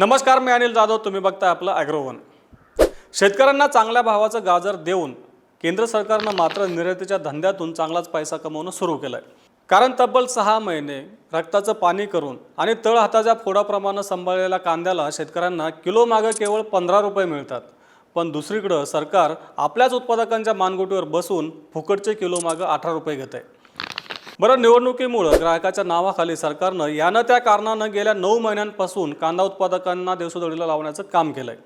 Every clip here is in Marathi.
नमस्कार मी अनिल जाधव. तुम्ही बघताय आपलं ॲग्रोवन शेतकऱ्यांना चांगल्या भावाचं गाजर देऊन केंद्र सरकारनं मात्र निर्यातीच्या धंद्यातून चांगलाच पैसा कमवणं सुरू केलं आहे कारण तब्बल सहा महिने रक्ताचं पाणी करून आणि तळ हाताच्या फोडाप्रमाणे सांभाळलेल्या कांद्याला शेतकऱ्यांना किलो मागं केवळ पंधरा रुपये मिळतात. पण दुसरीकडं सरकार आपल्याच उत्पादकांच्या मानगोटीवर बसून फुकटचे किलो मागं अठरा रुपये घेत आहे बरं निवडणुकीमुळं ग्राहकाच्या नावाखाली सरकारनं यानं त्या कारणानं गेल्या नऊ महिन्यांपासून कांदा उत्पादकांना देवसुदडीला लावण्याचं काम केलंय.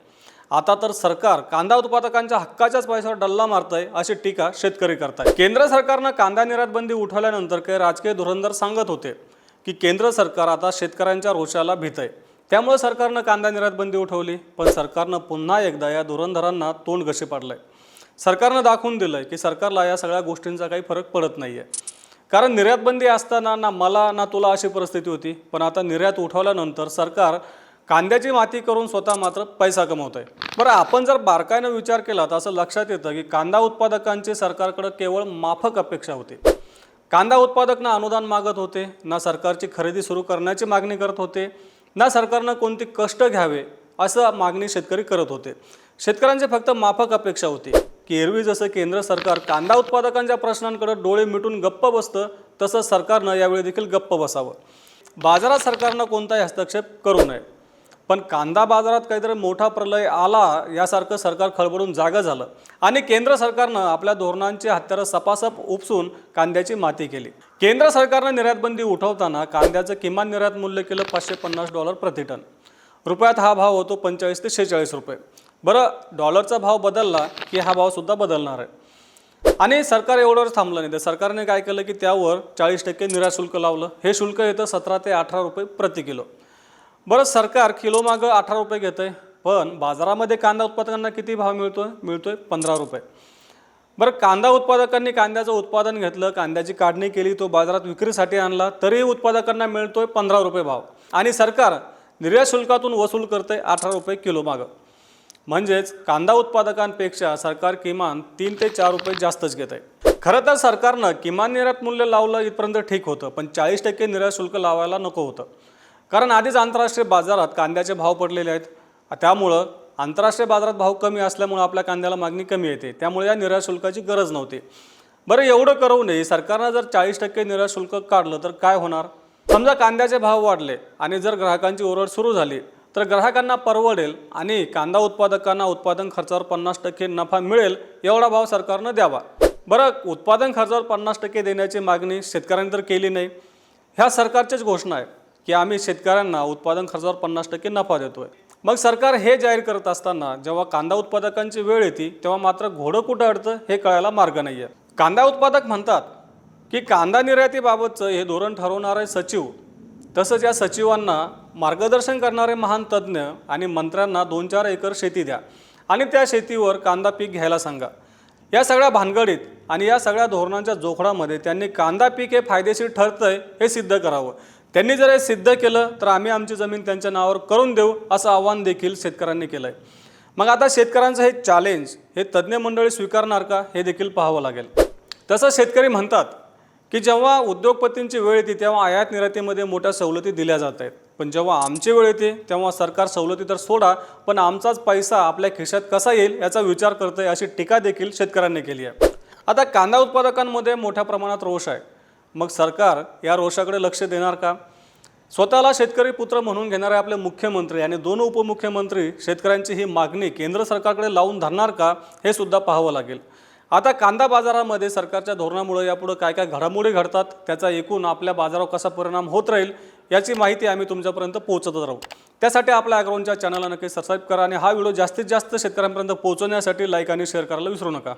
आता तर सरकार कांदा उत्पादकांच्या हक्काच्याच पैशावर डल्ला मारतंय अशी टीका शेतकरी करताय केंद्र सरकारनं कांदा निर्यात बंदी उठवल्यानंतर काही राजकीय धुरंधर सांगत होते की केंद्र सरकार आता शेतकऱ्यांच्या रोषाला भीत आहे त्यामुळे सरकारनं कांदा निर्यात बंदी उठवली पण सरकारनं पुन्हा एकदा या धुरंधरांना तोंड घशी पाडलंय. सरकारनं दाखवून दिलंय की सरकारला या सगळ्या गोष्टींचा काही फरक पडत नाहीये. कारण निर्यातबंदी असताना ना मला ना तुला अशी परिस्थिती होती. पण आता निर्यात उठवल्यानंतर सरकार कांद्याची माती करून स्वतः मात्र पैसा कमवत आहे बरं आपण जर बारकाईनं विचार केला तर असं लक्षात येतं की कांदा उत्पादकांची सरकारकडे केवळ माफक अपेक्षा होती. कांदा उत्पादक ना अनुदान मागत होते ना सरकारची खरेदी सुरू करण्याची मागणी करत होते ना सरकारनं कोणते कष्ट घ्यावे असं मागणी शेतकरी करत होते. शेतकऱ्यांची फक्त माफक अपेक्षा होती. की एरवी जसं केंद्र सरकार कांदा उत्पादकांच्या प्रश्नांकडे डोळे मिटून गप्प बसतं तसं सरकारनं यावेळी देखील गप्प बसावं. बाजारात सरकारनं कोणताही हस्तक्षेप करू नये. पण कांदा बाजारात काहीतरी मोठा प्रलय आला यासारखं सरकार खळबळून जागं झालं आणि केंद्र सरकारनं आपल्या धोरणांची हत्यारं सपासप उपसून कांद्याची माती केली. केंद्र सरकारनं निर्यातबंदी उठवताना कांद्याचं किमान निर्यात मूल्य केलं पाचशे पन्नास डॉलर प्रति टन. रुपयात हा भाव होतो पंचेचाळीस ते शेहेचाळीस रुपये. बरं डॉलरचा भाव बदलला की हा भावसुद्धा बदलणार आहे. आणि सरकार एवढंच थांबलं नाही. तर सरकारने काय केलं की त्यावर चाळीस टक्के निराशुल्क लावलं. हे शुल्क येतं सतरा ते अठरा रुपये प्रति किलो. बरं सरकार किलोमागं अठरा रुपये घेतं आहे पण बाजारामध्ये कांदा उत्पादकांना किती भाव मिळतो आहे मिळतो आहे पंधरा रुपये. बरं कांदा उत्पादकांनी कांद्याचं उत्पादन घेतलं कांद्याची काढणी केली तो बाजारात विक्रीसाठी आणला तरीही उत्पादकांना मिळतो आहे पंधरा रुपये भाव. आणि सरकार निर्यात शुल्कातून वसूल करते अठरा रुपये किलो मागं. म्हणजेच कांदा उत्पादकांपेक्षा सरकार किमान तीन ते चार रुपये जास्तच घेत आहे खरं तर सरकारनं किमान निर्यात मूल्य लावलं इथपर्यंत ठीक होतं पण चाळीस टक्के निर्यात शुल्क लावायला नको होतं. कारण आधीच आंतरराष्ट्रीय बाजारात कांद्याचे भाव पडलेले आहेत. त्यामुळं आंतरराष्ट्रीय बाजारात भाव कमी असल्यामुळं आपल्या कांद्याला मागणी कमी येते. त्यामुळे या निर्यात शुल्काची गरज नव्हती. बरं एवढं करू नये सरकारनं जर चाळीस टक्के निर्यात शुल्क काढलं तर काय होणार? समजा कांद्याचे भाव वाढले आणि जर ग्राहकांची ओरड सुरू झाली तर ग्राहकांना परवडेल आणि कांदा उत्पादकांना उत्पादन खर्चावर पन्नास टक्के नफा मिळेल एवढा भाव सरकारनं द्यावा. बरं उत्पादन खर्चावर पन्नास टक्के देण्याची मागणी शेतकऱ्यांनी तर केली नाही. ह्या सरकारच्याच घोषणा आहे की आम्ही शेतकऱ्यांना उत्पादन खर्चावर पन्नास टक्के नफा देतोय. मग सरकार हे जाहीर करत असताना जेव्हा कांदा उत्पादकांची वेळ येते तेव्हा मात्र घोडं कुठं अडतं हे कळायला मार्ग नाही आहे कांदा उत्पादक म्हणतात की कांदा निर्यातीबाबतचं हे धोरण ठरवणारे सचिव तसंच या सचिवांना मार्गदर्शन करणारे महान तज्ज्ञ आणि मंत्र्यांना दोन चार एकर शेती द्या आणि त्या शेतीवर कांदा पीक घ्यायला सांगा. या सगळ्या भानगडीत आणि या सगळ्या धोरणांच्या जोखडामध्ये त्यांनी कांदा पीक हे फायदेशीर ठरतंय हे सिद्ध करावं. त्यांनी जर हे सिद्ध केलं तर आम्ही आमची जमीन त्यांच्या नावावर करून देऊ असं आव्हान देखील शेतकऱ्यांनी केलं आहे मग आता शेतकऱ्यांचं हे चॅलेंज हे तज्ज्ञ मंडळी स्वीकारणार का हे देखील पाहावं लागेल. तसं शेतकरी म्हणतात की जेव्हा उद्योगपतींची वेळ येते तेव्हा आयात निर्यातीमध्ये मोठ्या सवलती दिल्या जात आहेत. पण जेव्हा आमची वेळ येते तेव्हा सरकार सवलती तर सोडा पण आमचाच पैसा आपल्या खिशात कसा येईल याचा विचार करतंय अशी टीका देखील शेतकऱ्यांनी केली आहे. आता कांदा उत्पादकांमध्ये मोठ्या प्रमाणात रोष आहे. मग सरकार या रोषाकडे लक्ष देणार का? स्वतःला शेतकरी पुत्र म्हणून घेणारे आपले मुख्यमंत्री आणि दोन उपमुख्यमंत्री शेतकऱ्यांची ही मागणी केंद्र सरकारकडे लावून धरणार का हे सुद्धा पाहावं लागेल. आता कांदा बाजारामध्ये सरकारच्या धोरणामुळे यापुढे काय काय घडामोडी घडतात त्याचा एकूण आपल्या बाजारावर कसा परिणाम होत राहील याची माहिती आम्ही तुमच्यापर्यंत पोहोचतच राहू. त्यासाठी आपल्या अग्रवनच्या चॅनलला नक्की सबस्क्राईब करा आणि हा व्हिडिओ जास्तीत जास्त शेतकऱ्यांपर्यंत पोहोचवण्यासाठी लाईक आणि शेअर करायला विसरू नका.